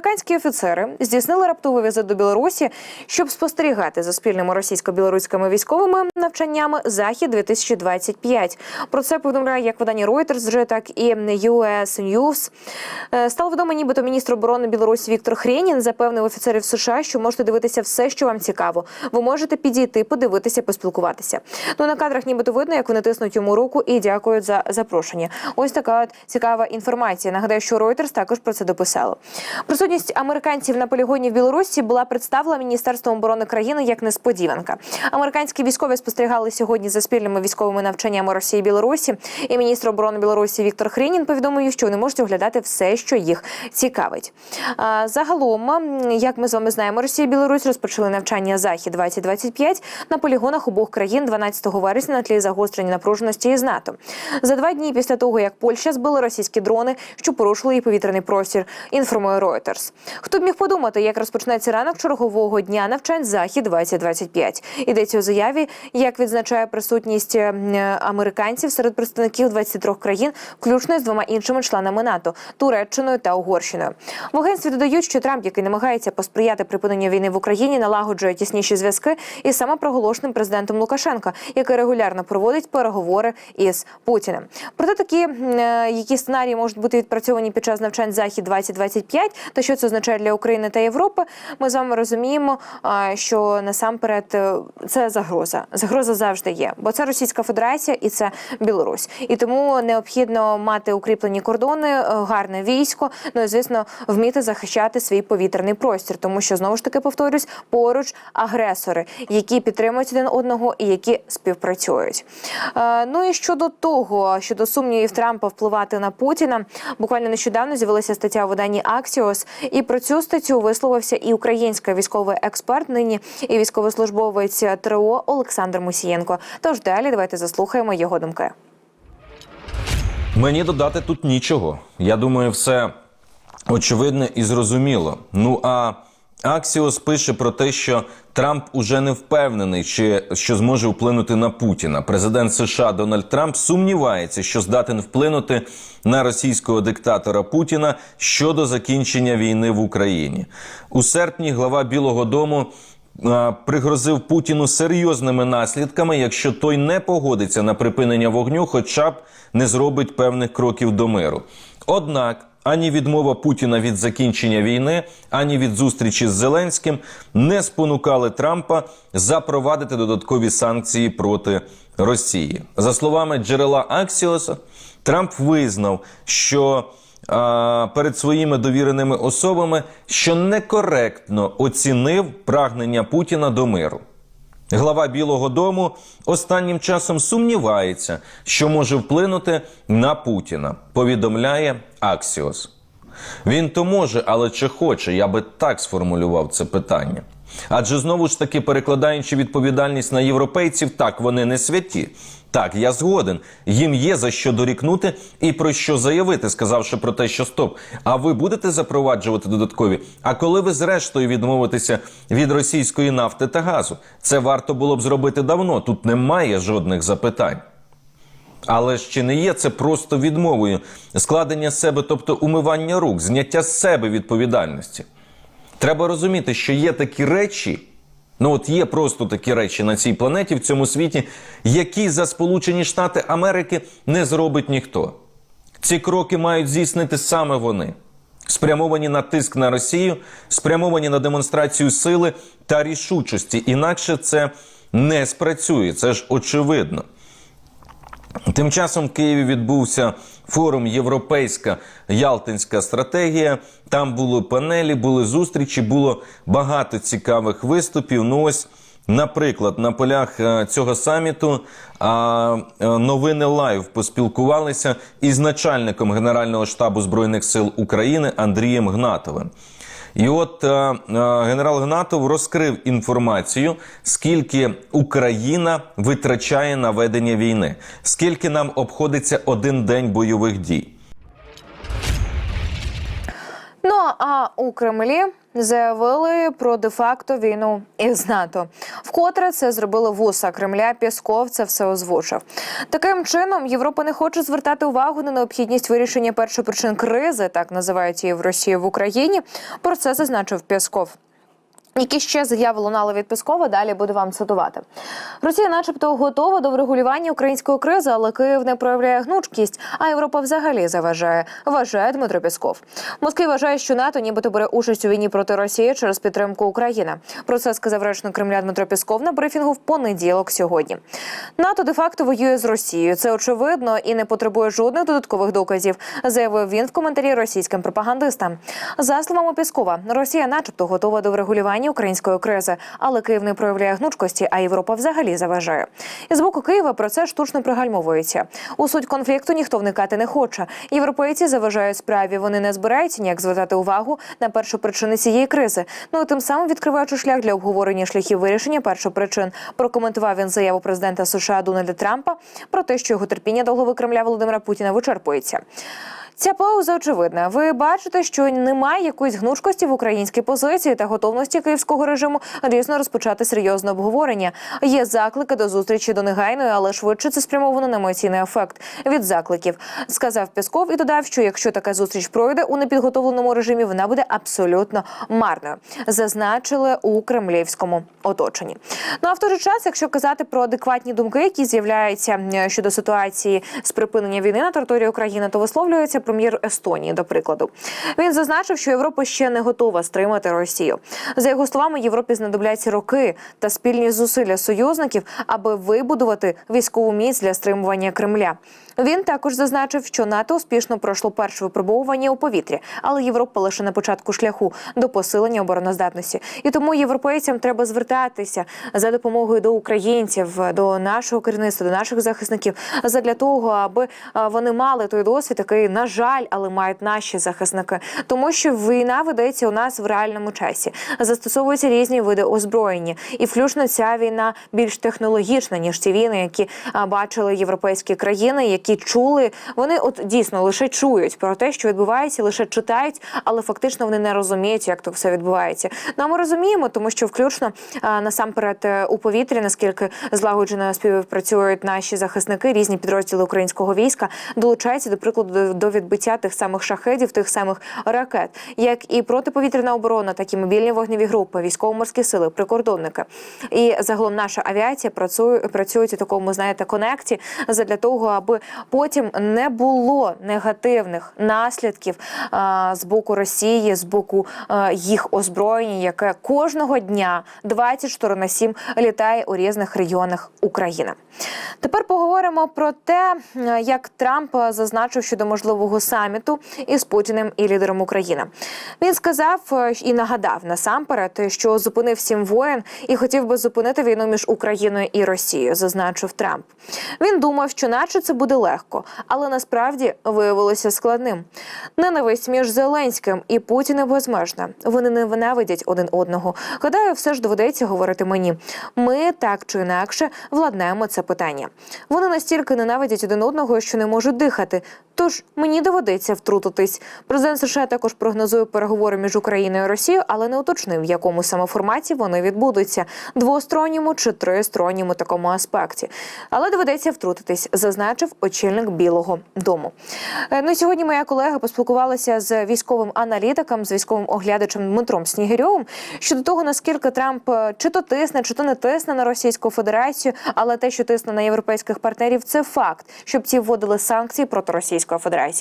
Американські офіцери здійснили раптовий візит до Білорусі, щоб спостерігати за спільними російсько-білоруськими військовими навчаннями Захід 2025 Про це повідомляє як видання Reuters, так і US News. Е, Стало відомо, нібито міністр оборони Білорусі Віктор Хренін запевнив офіцерів США, що можете дивитися все, що вам цікаво. Ви можете підійти, подивитися, поспілкуватися. Ну на кадрах нібито видно, як вони тиснуть йому руку і дякують за запрошення. Ось така от цікава інформація. Нагадаю, що Reuters також про це дописало. Присутність американців на полігоні в Білорусі була представлена Міністерством оборони країни як несподіванка. Американські військові спостерігали сьогодні за спільними військовими навчаннями Росії і Білорусі. І міністр оборони Білорусі Віктор Хренін повідомив, що вони можуть оглядати все, що їх цікавить. Загалом, як ми з вами знаємо, Росія і Білорусь розпочали навчання Захід 2025 на полігонах обох країн 12 вересня на тлі загострення напруженості із НАТО. За два дні після того, як Польща збила російські дрони, що порушили її повітряний простір, інформує Reuters. Хто б міг подумати, як розпочнеться ранок чергового дня навчань Захід 2025 Йдеться у заяві, як відзначає присутність е, американців серед представників 23 країн, включно з двома іншими членами НАТО Туреччиною та Угорщиною. В агентстві додають, що Трамп, який намагається посприяти припиненню війни в Україні, налагоджує тісніші зв'язки із самопроголошеним президентом Лукашенка, який регулярно проводить переговори із Путіним. Проте такі е, які сценарії можуть бути відпрацьовані під час навчань захід 2025 та що це означає для України та Європи. Ми з вами розуміємо, що насамперед е, це загроза. Загроза завжди є, бо це Російська Федерація і це Білорусь. І тому необхідно мати укріплені кордони, е, гарне військо. Ну і звісно, вміти захищати свій повітряний простір, тому що знову ж таки повторюсь, поруч агресори, які підтримують один одного і які співпрацюють. Е, Ну і щодо того, щодо сумнівів Трампа впливати на Путіна, буквально нещодавно з'явилася стаття у виданні Axios, і про цю статтю висловився і український військовий експерт, нині і військовослужбовець ТРО Олександр Мусієнко. Тож далі давайте заслухаємо його думки. Мені додати тут нічого. Я думаю, все очевидне і зрозуміло. Ну а Аксіос пише про те, що Трамп уже не впевнений, чи що зможе вплинути на Путіна. Президент США Дональд Трамп сумнівається, що здатен вплинути на російського диктатора Путіна щодо закінчення війни в Україні. У серпні глава Білого Дому а, пригрозив Путіну серйозними наслідками, якщо той не погодиться на припинення вогню, хоча б не зробить певних кроків до миру. Однак ані відмова Путіна від закінчення війни, ані від зустрічі з Зеленським не спонукали Трампа запровадити додаткові санкції проти Росії. За словами джерела Аксіоса, Трамп визнав, що перед своїми довіреними особами, що некоректно оцінив прагнення Путіна до миру. Глава Білого Дому останнім часом сумнівається, що може вплинути на Путіна. Повідомляє Аксіос. Він то може, але чи хоче, я би так сформулював це питання. Адже знову ж таки, перекладаючи відповідальність на європейців, так вони не святі. Так, я згоден. Їм є за що дорікнути і про що заявити, сказавши про те, що стоп. А ви будете запроваджувати додаткові? А коли ви зрештою відмовитеся від російської нафти та газу? Це варто було б зробити давно. Тут немає жодних запитань. Але ж чи не є це просто відмовою складення себе, тобто умивання рук, зняття з себе відповідальності? Треба розуміти, що є такі речі. Ну, от є просто такі речі на цій планеті в цьому світі, які за Сполучені Штати Америки не зробить ніхто. Ці кроки мають здійснити саме вони, спрямовані на тиск на Росію, спрямовані на демонстрацію сили та рішучості. Інакше це не спрацює, це ж очевидно. Тим часом в Києві відбувся форум Європейська Ялтинська стратегія. Там були панелі, були зустрічі, було багато цікавих виступів. Ну ось, наприклад, на полях е, цього саміту е, новини Лайв поспілкувалися із начальником Генерального штабу збройних сил України Андрієм Гнатовим. І от е, е, генерал Гнатов розкрив інформацію, скільки Україна витрачає на ведення війни, скільки нам обходиться один день бойових дій. Ну а у Кремлі заявили про де-факто війну із НАТО. Вкотре це зробили вуса Кремля. Пісков це все озвучив. Таким чином Європа не хоче звертати увагу на необхідність вирішення першопричин кризи, так називають її в Росії в Україні. Про це зазначив Пєсков. Які ще заяви лунали від Пескова, далі буду вам цитувати. Росія, начебто, готова до врегулювання української кризи, але Київ не проявляє гнучкість, а Європа взагалі заважає. Вважає Дмитро Песков. Москва вважає, що НАТО нібито бере участь у війні проти Росії через підтримку України. Про це сказав речник Кремля Дмитро Песков на брифінгу в понеділок сьогодні. НАТО де-факто воює з Росією. Це очевидно і не потребує жодних додаткових доказів, заявив він в коментарі російським пропагандистам. За словами Пескова, Росія, начебто, готова до врегулювання української кризи, але Київ не проявляє гнучкості, а Європа взагалі заважає. І з боку Києва про це штучно пригальмовується. У суть конфлікту ніхто вникати не хоче. Європейці заважають справі. Вони не збираються ніяк звертати увагу на першу причини цієї кризи. Ну і тим самим відкриваючи шлях для обговорення шляхів вирішення першопричин. Прокоментував він заяву президента США Дональда Трампа про те, що його терпіння до голови Кремля Володимира Путіна вичерпується. Ця пауза очевидна. Ви бачите, що немає якоїсь гнучкості в українській позиції та готовності київського режиму дійсно розпочати серйозне обговорення. Є заклики до зустрічі до негайної, але швидше це спрямовано на емоційний ефект від закликів. Сказав Пісков і додав, що якщо така зустріч пройде у непідготовленому режимі, вона буде абсолютно марною. Зазначили у кремлівському оточенні. Ну а в той же час, якщо казати про адекватні думки, які з'являються е, щодо ситуації з припинення війни на території України, то висловлюється прем'єр Естонії. До прикладу, він зазначив, що Європа ще не готова стримати Росію. За його словами, Європі знадобляться роки та спільні зусилля союзників, аби вибудувати військову міць для стримування Кремля. Він також зазначив, що НАТО успішно пройшло перше випробовування у повітрі, але Європа лише на початку шляху до посилення обороноздатності. І тому європейцям треба звертатися за допомогою до українців, до нашого керівництва, до наших захисників, задля того, аби вони мали той досвід, який, на жаль, але мають наші захисники, тому що війна ведеться у нас в реальному часі. Застосовуються різні види озброєння, і включно ця війна більш технологічна ніж ті війни, які бачили європейські країни, які чули. Вони от дійсно лише чують про те, що відбувається, лише читають, але фактично вони не розуміють, як то все відбувається. Ну а ми розуміємо, тому що включно насамперед е, у повітрі, наскільки злагоджено співпрацюють наші захисники, різні підрозділи українського війська долучаються до прикладу до відбиття тих самих шахедів, тих самих ракет, як і протиповітряна оборона, так і мобільні вогневі групи, військово-морські сили, прикордонники. І загалом наша авіація працює працюють у такому, знаєте, конекті задля того, аби потім не було негативних наслідків з боку Росії, з боку їх озброєння, яке кожного дня 24 на 7 літає у різних регіонах України. Тепер поговоримо про те, як Трамп зазначив щодо можливого саміту із Путіним і лідером України. Він сказав і нагадав насамперед, що зупинив сім воєн і хотів би зупинити війну між Україною і Росією, зазначив Трамп. Він думав, що наче це буде легко, але насправді виявилося складним. Ненависть між Зеленським і Путіним безмежна. Вони не ненавидять один одного. Гадаю, все ж доведеться говорити мені. Ми так чи інакше владнаємо це питання. Вони настільки ненавидять один одного, що не можуть дихати. Тож мені доведеться втрутитись. Президент США також прогнозує переговори між Україною і Росією, але не уточнив, в якому саме форматі вони відбудуться двосторонньому чи тристоронньому такому аспекті. Але доведеться втрутитись, зазначив очільник Білого Дому. Е, Ну і сьогодні моя колега поспілкувалася з військовим аналітиком, з військовим оглядачем Дмитром Снігирьовим щодо того, наскільки Трамп е, чи то тисне, чи то не тисне на Російську Федерацію, але те, що тисне на європейських партнерів, це факт, щоб ці вводили санкції проти Російської Федерації.